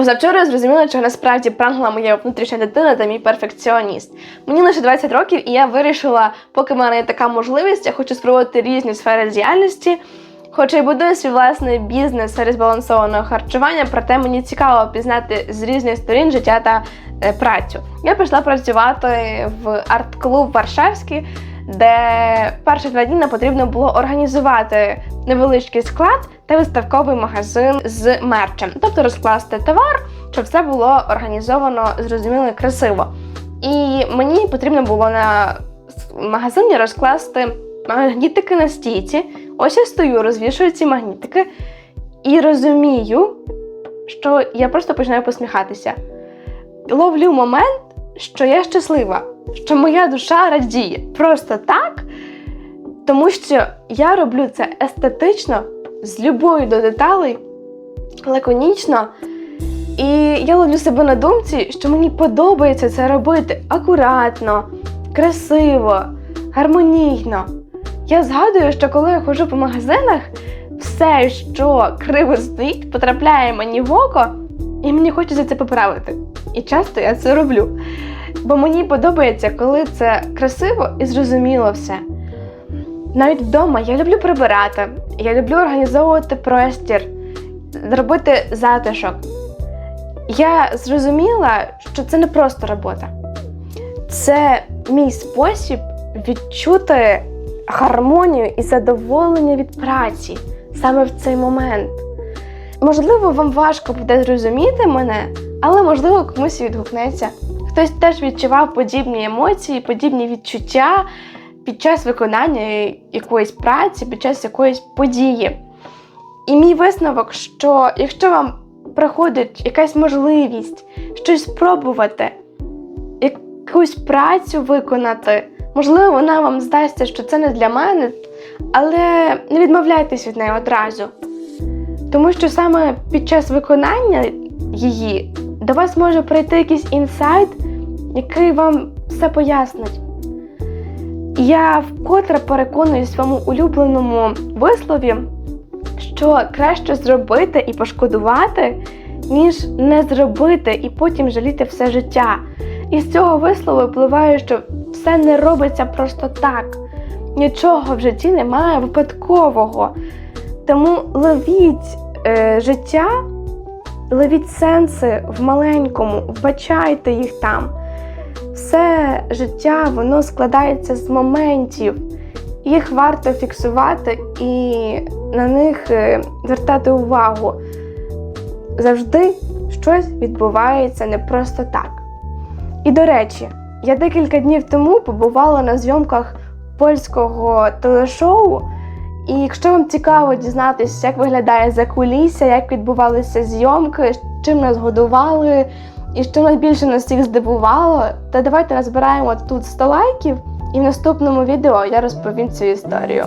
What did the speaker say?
Позавчора я зрозуміла, що насправді прагнула моя внутрішня дитина та мій перфекціоніст. Мені лише 20 років, і я вирішила, поки в мене є така можливість, я хочу спробувати різні сфери діяльності. Хоча й будую свій власний бізнес сфері збалансованого харчування, проте мені цікаво пізнати з різних сторін життя та е, працю. Я пішла працювати в арт-клуб Варшавський, де перші два дні нам потрібно було організувати невеличкий склад та виставковий магазин з мерчем, тобто розкласти товар, щоб все було організовано зрозуміло і красиво. І мені потрібно було на магазині розкласти магнітики на стійці. Ось я стою, розвішую ці магнітики і розумію, що я просто починаю посміхатися. Ловлю момент, що я щаслива, що моя душа радіє просто так, тому що я роблю це естетично, з любов'ю до деталей, лаконічно. І я ловлю себе на думці, що мені подобається це робити акуратно, красиво, гармонійно. Я згадую, що коли я ходжу по магазинах, все, що криво стоїть, потрапляє мені в око, і мені хочеться це поправити. І часто я це роблю. Бо мені подобається, коли це красиво і зрозуміло все. Навіть вдома я люблю прибирати, я люблю організовувати простір, робити затишок. Я зрозуміла, що це не просто робота, це мій спосіб відчути гармонію і задоволення від праці саме в цей момент. Можливо, вам важко буде зрозуміти мене, але можливо комусь відгукнеться. Хтось теж відчував подібні емоції, подібні відчуття під час виконання якоїсь праці, під час якоїсь події. І мій висновок, що якщо вам приходить якась можливість щось спробувати, якусь працю виконати, можливо, вона вам здасться, що це не для мене, але не відмовляйтесь від неї одразу. Тому що саме під час виконання її до вас може прийти якийсь інсайт, який вам все пояснить. Я вкотре переконую своєму улюбленому вислові, що краще зробити і пошкодувати, ніж не зробити і потім жаліти все життя. І з цього вислову впливає, що все не робиться просто так. Нічого в житті немає випадкового. Тому ловіть е, життя, ловіть сенси в маленькому, вбачайте їх там. Все життя воно складається з моментів. Їх варто фіксувати і на них е, звертати увагу. Завжди щось відбувається не просто так. І до речі, я декілька днів тому побувала на зйомках польського телешоу. І якщо вам цікаво дізнатися, як виглядає закулісся, як відбувалися зйомки, чим нас годували і що найбільше нас всіх здивувало, то давайте назбираємо тут 100 лайків, і в наступному відео я розповім цю історію.